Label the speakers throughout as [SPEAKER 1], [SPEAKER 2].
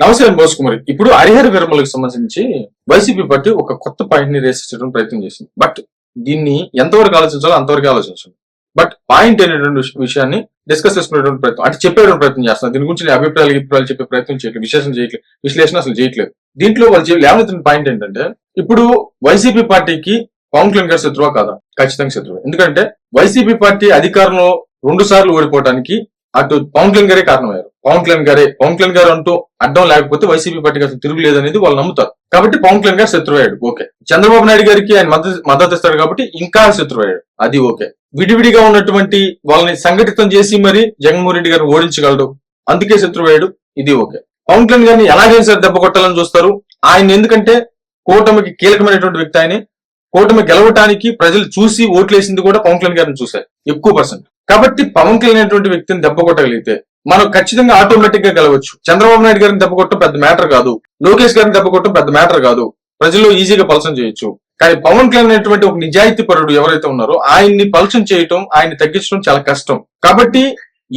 [SPEAKER 1] నమస్కారం బోస్ కుమారి. ఇప్పుడు హరిహర విరమలకు సంబంధించి వైసీపీ పార్టీ ఒక కొత్త పాయింట్ని రేస్ చేయడం ప్రయత్నం చేసింది. బట్ దీన్ని ఎంతవరకు ఆలోచించాలో అంతవరకు ఆలోచించండి. బట్ పాయింట్ అనేటువంటి విషయాన్ని డిస్కస్ చేసుకునేటువంటి ప్రయత్నం అంటే చెప్పేటువంటి ప్రయత్నం చేస్తున్నారు. దీని గురించి నేను అభిప్రాయాలు అభిప్రాయాలు చెప్పే ప్రయత్నం చేయట్లేదు విశ్లేషణ చేయట్లేదు విశ్లేషణ అసలు చేయట్లేదు. దీంట్లో వాళ్ళు లేవనెత్తిన పాయింట్ ఏంటంటే ఇప్పుడు వైసీపీ పార్టీకి పవన్ కళ్యాణ్ గారు శత్రువా కాదా? ఖచ్చితంగా శత్రువు. ఎందుకంటే వైసీపీ పార్టీ అధికారంలో రెండు సార్లు ఓడిపోవడానికి అటు పవన్ కళ్యాణ్ గారే కారణమయ్యారు. పవన్ కళ్యాణ్ గారే పవన్ కళ్యాణ్ గారు అంటూ అడ్డం లేకపోతే వైసీపీ పార్టీకి అసలు తిరుగులేదు అనేది వాళ్ళు నమ్ముతారు. కాబట్టి పవన్ కళ్యాణ్ గారు శత్రువయ్యాడు. ఓకే. చంద్రబాబు నాయుడు గారికి ఆయన మద్దతు మద్దతు ఇస్తాడు కాబట్టి ఇంకా శత్రువయ్యాడు. అది ఓకే. విడివిడిగా ఉన్నటువంటి వాళ్ళని సంఘటితం చేసి మరి జగన్మోహన్ రెడ్డి గారిని ఓడించగలడు. అందుకే శత్రువయ్యాడు. ఇది ఓకే. పవన్ కళ్యాణ్ గారిని ఎలాగైనా సరే దెబ్బ కొట్టాలని చూస్తారు. ఆయన ఎందుకంటే కూటమికి కీలకమైనటువంటి వ్యక్తి ఆయన. కూటమి గెలవటానికి ప్రజలు చూసి ఓట్లేసింది కూడా పవన్ కళ్యాణ్ గారిని చూశారు. ఎక్కువ పర్సెంట్. కాబట్టి పవన్ కళ్యాణ్ అనేటువంటి వ్యక్తిని దెబ్బ కొట్టగలిగితే మనం ఖచ్చితంగా ఆటోమేటిక్గా గెలవచ్చు. చంద్రబాబు నాయుడు గారిని దెబ్బ కొట్టడం పెద్ద మ్యాటర్ కాదు. లోకేష్ గారిని దెబ్బ కొట్టడం పెద్ద మ్యాటర్ కాదు. ప్రజల్లో ఈజీగా పలసం చేయొచ్చు. కానీ పవన్ కళ్యాణ్ అనేటువంటి ఒక నిజాయితీ పరుడు ఎవరైతే ఉన్నారో ఆయన్ని పలసం చేయటం ఆయన్ని తగ్గించడం చాలా కష్టం. కాబట్టి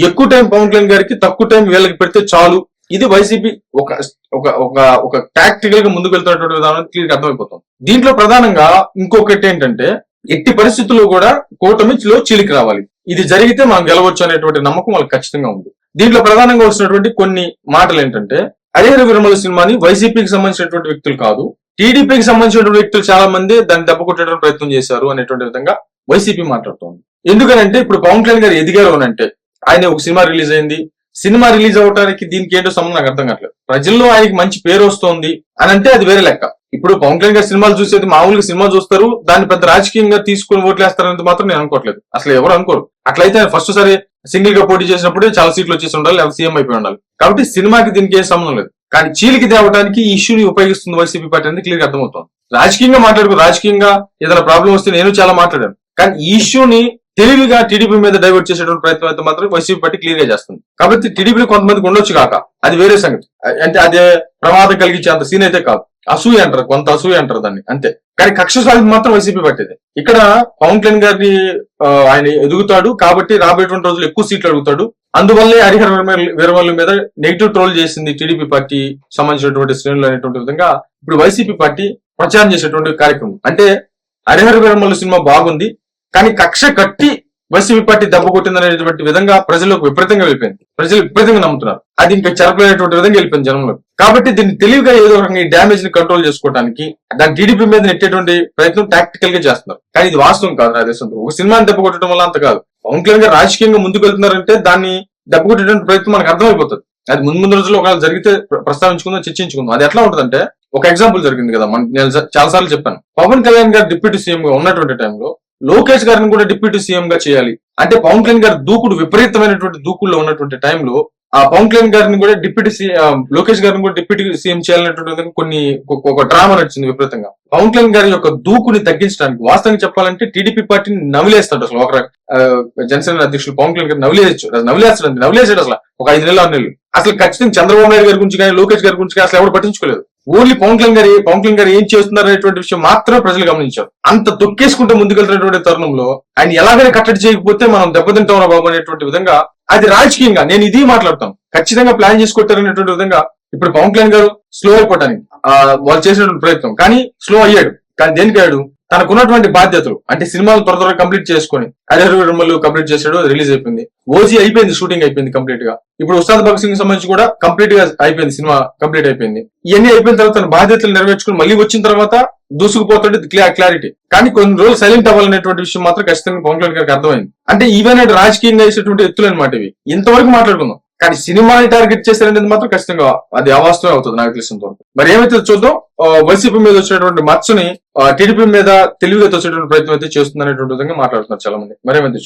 [SPEAKER 1] ఎక్కువ టైం పవన్ కళ్యాణ్ గారికి తక్కువ టైం వీళ్ళకి పెడితే చాలు. ఇది వైసీపీ ఒక ఒక ఒక ఒక టాక్టికల్గా ముందుకు వెళ్తున్నటువంటి విధానం క్లియర్ అర్థమైపోతుంది. దీంట్లో ప్రధానంగా ఇంకొకటి ఏంటంటే ఎట్టి పరిస్థితుల్లో కూడా కూటమిలో చిలికి రావాలి. ఇది జరిగితే మనం గెలవచ్చు అనేటువంటి నమ్మకం వాళ్ళకి ఖచ్చితంగా ఉంది. దీంట్లో ప్రధానంగా వస్తున్నటువంటి కొన్ని మాటలు ఏంటంటే హరిహర విరమల సినిమాని వైసీపీకి సంబంధించినటువంటి వ్యక్తులు కాదు టీడీపీకి సంబంధించినటువంటి వ్యక్తులు చాలా మంది దాన్ని దెబ్బ కొట్టడానికి ప్రయత్నం చేశారు అనేటువంటి విధంగా వైసీపీ మాట్లాడుతోంది. ఎందుకనంటే ఇప్పుడు పవన్ కళ్యాణ్ గారు ఎదిగారు అని అంటే ఆయన ఒక సినిమా రిలీజ్ అయింది. సినిమా రిలీజ్ అవడానికి దీనికి ఏంటో సంబంధం నాకు అర్థం కావట్లేదు. ప్రజల్లో ఆయనకి మంచి పేరు వస్తోంది అని అంటే అది వేరే లెక్క. ఇప్పుడు పవన్ కళ్యాణ్ గారి సినిమాలు చూసేది మామూలుగా సినిమా చూస్తారు. దాన్ని పెద్ద రాజకీయంగా తీసుకుని ఓట్లేస్తారనేది మాత్రం నేను అనుకోవట్లేదు అసలు ఎవరు అనుకోరు. అట్లయితే ఆయన ఫస్ట్ సారి సింగిల్గా పోటీ చేసినప్పుడే చాలా సీట్లు వచ్చేసి ఉండాలి లేదా సీఎం అయిపోయి ఉండాలి. కాబట్టి సినిమాకి దీనికి ఏం సంబంధం లేదు. కానీ చీలికి తేవడానికి ఈ ఇష్యూని ఉపయోగిస్తుంది వైసీపీ పార్టీ అనేది క్లియర్ అర్థమవుతుంది. రాజకీయంగా మాట్లాడుకో రాజకీయంగా ఏదైనా ప్రాబ్లం వస్తే నేను చాలా మాట్లాడాను. కానీ ఈ ఇష్యూని తెలివిగా టీడీపీ మీద డైవర్ట్ చేసేటువంటి ప్రయత్నం అయితే మాత్రం వైసీపీ పార్టీ క్లియర్గా చేస్తుంది. కాబట్టి టీడీపీ కొంతమందికి ఉండొచ్చు కాక అది వేరే సంగతి. అంటే అదే ప్రమాదం కలిగించే అంత సీన్ అయితే కాదు. అసూయ అంటారు కొంత అసూయ అంటారు దాన్ని అంతే. కానీ కక్ష సాధింపు మాత్రం వైసీపీ పట్టేది ఇక్కడ పవన్ కళ్యాణ్ గారిని ఆయన ఎదుగుతాడు కాబట్టి రాబోయేటువంటి రోజులు ఎక్కువ సీట్లు అడుగుతాడు. అందువల్లే హరిహర వీరమల్లి- మీద నెగిటివ్ ట్రోల్ చేసింది టీడీపీ పార్టీ సంబంధించినటువంటి శ్రేణులు అనేటువంటి విధంగా ఇప్పుడు వైసీపీ పార్టీ ప్రచారం చేసేటువంటి కార్యక్రమం. అంటే హరిహర వీరమల్లి సినిమా బాగుంది. కానీ కక్ష కట్టి వైసీపీ పార్టీ దెబ్బ కొట్టిందనేటువంటి విధంగా ప్రజలకు విపరీతంగా వెళ్ళిపోయింది. ప్రజలు విపరీతంగా నమ్ముతున్నారు. అది ఇంకా చెరపలేనటువంటి విధంగా వెళ్ళిపోయింది జనంలో. కాబట్టి దీన్ని తెలివిగా ఏదో రకంగా ఈ డ్యామేజ్ని కంట్రోల్ చేసుకోవడానికి దాని టీడీపీ మీద నెట్టేటువంటి ప్రయత్నం టాక్టికల్గా చేస్తున్నారు. కానీ ఇది వాస్తవం కాదు నా దేశంలో ఒక సినిమాని దెబ్బ కొట్టడం వల్ల అంత కాదు. పవన్ కళ్యాణ్ గారు రాజకీయంగా ముందుకు వెళ్తున్నారంటే దాన్ని దెబ్బ కొట్టేటువంటి ప్రయత్నం మనకు అర్థమైపోతుంది. అది ముందు ముందు రోజుల్లో ఒకవేళ జరిగితే ప్రస్తావించుకుందాం చర్చించుకుందాం. అది ఎట్లా ఉంటుందంటే ఒక ఎగ్జాంపుల్ జరిగింది కదా. నేను చాలా సార్లు చెప్పాను. పవన్ కళ్యాణ్ గారు డిప్యూటీ సీఎం గా ఉన్నటువంటి టైంలో లోకేష్ గారిని కూడా డిప్యూటీ సీఎం గా చేయాలి. అంటే పవన్ కళ్యాణ్ గారి దూకుడు విపరీతమైనటువంటి దూకుల్లో ఉన్నటువంటి టైంలో ఆ పవన్ కళ్యాణ్ గారిని కూడా డిప్యూటీ సీఎం లోకేష్ గారిని కూడా డిప్యూటీ సీఎం చేయాలనేటువంటి కొన్ని ఒక- డ్రామా నడిచింది విపరీతంగా. పవన్ కళ్యాణ్ గారి యొక్క దూకుని తగ్గించడానికి వాస్తవంగా చెప్పాలంటే టీడీపీ పార్టీని నవిలేస్తాడు అసలు ఒక ఆ, జనసేన అధ్యక్షులు పవన్ కళ్యాణ్ గారు నవిలేయచ్చు అసలు నవిలేస్తాడు నవిలేసాడు అసలు ఒక ఐదు నెలలు ఆరు నెలలు. అసలు ఖచ్చితంగా చంద్రబాబు నాయుడు గారి గురించి కానీ లోకేష్ గారి గురించి కానీ అసలు ఎవరు పట్టించుకోలేదు. ఓన్లీ పవన్ కళ్యాణ్ గారి పవన్ కళ్యాణ్ గారు ఏం చేస్తున్నారు అనేటువంటి విషయం మాత్రమే ప్రజలు గమనించారు. అంత తొక్కేసుకుంటూ ముందుకెళ్తున్నటువంటి తరుణంలో ఆయన ఎలాగైనా కట్టడి చేయకపోతే మనం దెబ్బతింటాం బాబు అనేటువంటి విధంగా అది రాజకీయంగా నేను ఇది మాట్లాడతాను. ఖచ్చితంగా ప్లాన్ చేసుకుంటారనేటువంటి విధంగా ఇప్పుడు పవన్ కళ్యాణ్ గారు స్లో అయిపోవటానికి వాళ్ళు చేసినటువంటి ప్రయత్నం. కానీ స్లో అయ్యాడు. కానీ దేనికి అయ్యాడు? తనకున్నటువంటి బాధ్యతలు అంటే సినిమాలు త్వర త్వరగా కంప్లీట్ చేసుకొని అరేరు విరమలు కంప్లీట్ చేసాడు రిలీజ్ అయిపోయింది. ఓజీ అయిపోయింది షూటింగ్ అయిపోయింది కంప్లీట్గా ఇప్పుడు ఉస్తాద్ భగత్ సింగ్ సంబంధించి కూడా కంప్లీట్గా అయిపోయింది సినిమా కంప్లీట్ అయిపోయింది. ఇవన్నీ అయిపోయిన తర్వాత తన బాధ్యతలు నెరవేర్చుకుని మళ్ళీ వచ్చిన తర్వాత దూసుకుపోతుంటే క్లారిటీ. కానీ కొన్ని రోజులు సైలెంట్ అవ్వాలనేటువంటి విషయం మాత్రం ఖచ్చితంగా పవన్ కళ్యాణ్ గారికి అర్థమైంది. అంటే ఈవెన్ రాజకీయంగా వేసేటువంటి ఎత్తులు అనమాట ఇవి. ఇంతవరకు మాట్లాడుకుందాం. కానీ సినిమాని టార్గెట్ చేశారనేది మాత్రం ఖచ్చితంగా అది అవాస్తవమే అవుతుంది నాకు తెలిసినంత వరకు మరి ఏమైతే చూద్దాం? వైసీపీ మీద వచ్చినటువంటి మచ్చని టీడీపీ మీద తెలివిగా తోసేటువంటి ప్రయత్నం అయితే చేస్తుంది అనేటువంటి విధంగా మాట్లాడుతున్నారు చాలా మంది మరి ఏమైతే